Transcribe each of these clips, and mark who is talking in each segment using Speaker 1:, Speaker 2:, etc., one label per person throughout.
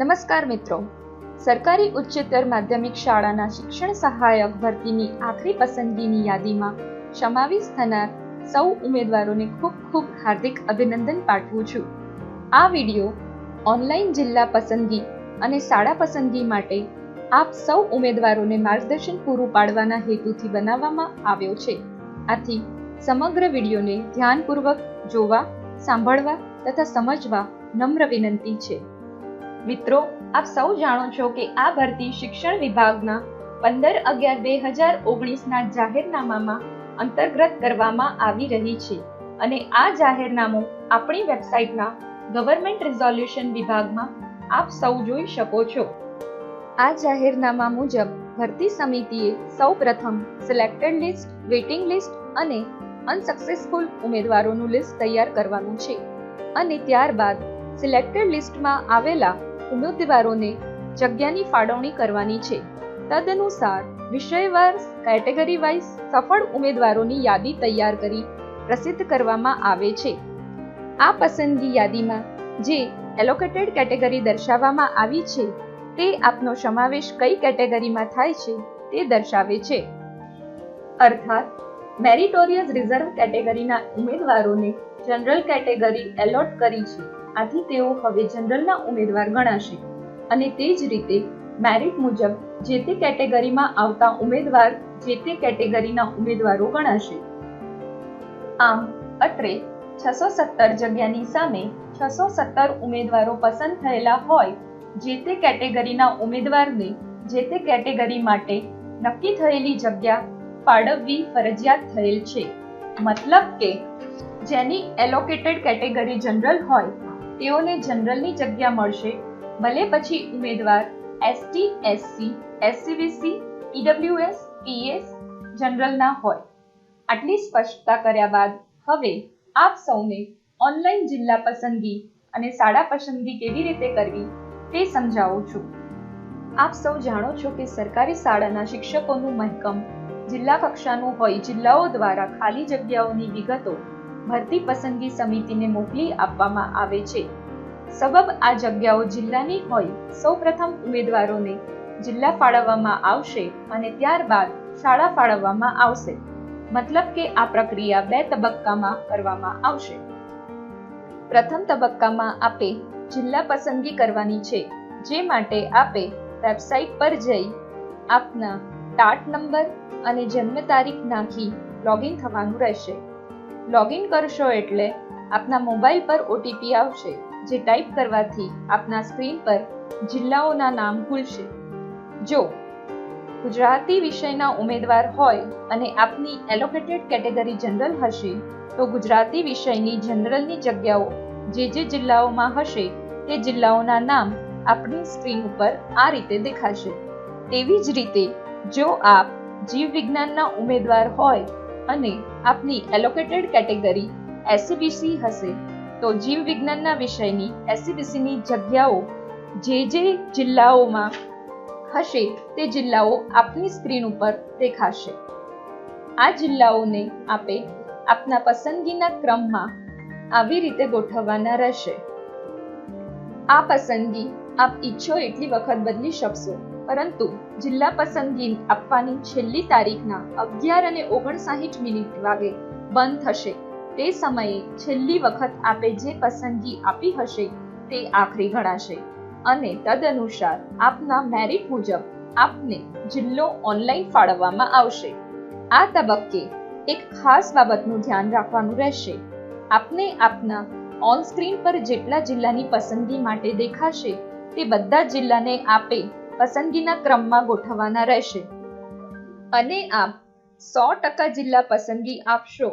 Speaker 1: નમસ્કાર મિત્રો. સરકારી ઉચ્ચતર માધ્યમિક શાળાના શિક્ષણ સહાયક ભરતીની આખરી પસંદગીની યાદીમાં સમાવેશ થનાર સૌ ઉમેદવારોને ખૂબ ખૂબ હાર્દિક અભિનંદન પાઠવું છું. આ વિડિયો ઓનલાઈન જિલ્લા પસંદગી અને શાળા પસંદગી માટે આપ સૌ ઉમેદવારોને માર્ગદર્શન પૂરું પાડવાના હેતુથી બનાવવામાં આવ્યો છે. આથી સમગ્ર વિડીયોને ધ્યાનપૂર્વક જોવા, સાંભળવા તથા સમજવા નમ્ર વિનંતી છે. મિત્રો, આપ સૌ જાણો છો કે આ ભરતી શિક્ષણ વિભાગના પંદર અગિયાર બે હજાર ઓગણીસના જાહેરનામામાં અંતર્ગત કરવામાં આવી રહી છે. અને આ જાહેરનામું આપણી વેબસાઇટના ગવર્મેન્ટ રિઝોલ્યુશન વિભાગમાં આપ સૌ જોઈ શકો છો. આ જાહેરનામા મુજબ ભરતી સમિતિએ સૌ પ્રથમ સિલેક્ટેડ લિસ્ટ વેઇટિંગ લિસ્ટ અને અનસક્સેસફુલ ઉમેદવારોનું લિસ્ટ તૈયાર કરવાનું છે. અને ત્યારબાદ સિલેક્ટેડ લિસ્ટમાં આવેલા ઉમેદવારોને જગ્યાની ફાળવણી કરવાની છે. તદનુસાર વિષયવાર કેટેગરી વાઇઝ સફળ ઉમેદવારોની યાદી તૈયાર કરી પ્રસિદ્ધ કરવામાં આવે છે. આ પસંદગી યાદીમાં જે એલોકેટેડ કેટેગરી દર્શાવવામાં આવી છે, તે આપનો સમાવેશ કઈ કેટેગરીમાં થાય છે, તે દર્શાવે છે. અર્થાત મેરિટોરિયસ રિઝર્વ કેટેગરીના ઉમેદવારોને જનરલ કેટેગરી એલોટ કરી છે. આથી તેઓ હવે જનરલના ઉમેદવાર ગણાશે. અને તે જ રીતે મેરિટ મુજબ જે તે કેટેગરીમાં આવતા ઉમેદવાર, જે તે કેટેગરીના ઉમેદવારો ગણાશે. આમ, અત્રે છસો સત્તર જગ્યાની સામે છસો સત્તર ઉમેદવારો પસંદ થયેલા હોય, જે તે કેટેગરીના ઉમેદવારને, જે તે કેટેગરી માટે નક્કી થયેલી જગ્યા ફાળવવી ફરજિયાત થયેલ છે. મતલબ કે, જેની એલોકેટેડ કેટેગરી જનરલ હોય તેઓને જનરલની જગ્યા મળશે. ભલે પછી ઉમેદવાર ST SC SCBC EWS PS જનરલના હોય. આટલી સ્પષ્ટતા કર્યા બાદ હવે આપ સૌને ઓનલાઈન જિલ્લા પસંદગી અને શાળા પસંદગી કેવી રીતે કરવી તે સમજાવું છું. આપ સૌ જાણો છો કે સરકારી શાળાના શિક્ષકોનું મહેકમ જિલ્લા કક્ષાનું હોય જિલ્લાઓ દ્વારા ખાલી જગ્યાઓની વિગતો ભરતી પસંદગી સમિતિને મોકલી આપવામાં આવે છે. સબબ આ જગ્યાઓ જિલ્લાની હોય. સૌપ્રથમ ઉમેદવારોને જિલ્લા ફાળવવામાં આવશે અને ત્યારબાદ શાળા ફાળવવામાં આવશે. મતલબ કે આ પ્રક્રિયા બે તબક્કામાં કરવામાં આવશે. પ્રથમ તબક્કામાં આપે જિલ્લા પસંદગી કરવાની છે. જે માટે આપે વેબસાઇટ પર જઈ આપના ટાટ નંબર અને જન્મ તારીખ નાખી લોગિન થવાનું રહેશે. લોગિન કરશો એટલે આપના મોબાઈલ પર ઓટીપી આવશે, જે ટાઈપ કરવાથી આપના સ્ક્રીન પર જિલ્લાઓના નામ ખુલશે. જો ગુજરાતી વિષયના ઉમેદવાર હોય અને આપની એલોકેટેડ કેટેગરી જનરલ હશે, તો ગુજરાતી વિષયની જનરલની જગ્યાઓ જે જે જિલ્લાઓમાં હશે, તે જિલ્લાઓના નામ આપણી સ્ક્રીન ઉપર આ રીતે દેખાશે. તેવી જ રીતે, જો આપ જીવ વિજ્ઞાનના ઉમેદવાર હોય અને આપની એલોકેટેડ કેટેગરી એસસીબીસી હશે. તો જીવ વિજ્ઞાનના વિષયની એસસીબીસીની જગ્યાઓ જે જે જિલ્લાઓમાં હશે તે જિલ્લાઓ આપની સ્ક્રીન ઉપર દેખાશે. આ જિલ્લાઓને આપે આપના પસંદગીના ક્રમમાં આવી રીતે ગોઠવવાના રહેશે. આ પસંદગી આપ ઈચ્છો એટલી વખત બદલી શકશો. પરંતુ જિલ્લા પસંદગી આપવાની છેલ્લી તારીખના અગિયાર અને ઓગણસાહીઠ મિનિટ વાગે બંધ થશે. તે સમયે છેલ્લી વખત આપે જે પસંદગી આપી હશે તે આખરી ગણાશે. અને તદનુસાર આપના મેરિટ મુજબ આપને જિલ્લો ઓનલાઈન ફાળવવામાં આવશે. આ તબક્કે એક ખાસ બાબતનું ધ્યાન રાખવાનું રહેશે. આપને આપના ઓન સ્ક્રીન પર જેટલા જિલ્લાની પસંદગી માટે દેખાશે તે બધા જિલ્લાને આપે પસંદગીના ક્રમમાં ગોઠવવાના રહેશે. અને આપ સો ટકા જિલ્લા પસંદગી આપશો,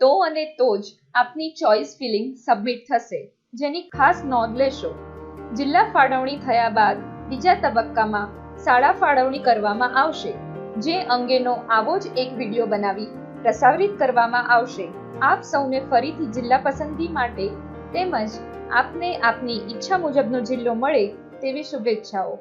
Speaker 1: તો અને તો જ આપની ચોઇસ ફિલિંગ સબમિટ થશે, જેની ખાસ નોંધ લેશો. જિલ્લા ફાળવણી થયા બાદ બીજા તબક્કામાં શાળા ફાળવણી કરવામાં આવશે, જે અંગેનો આવો જ એક વીડિયો બનાવી પ્રસારિત કરવામાં આવશે. આપ સૌને ફરીથી જિલ્લા પસંદગી માટે તેમજ આપને આપની ઈચ્છા મુજબનો જિલ્લો મળે તેવી શુભેચ્છાઓ.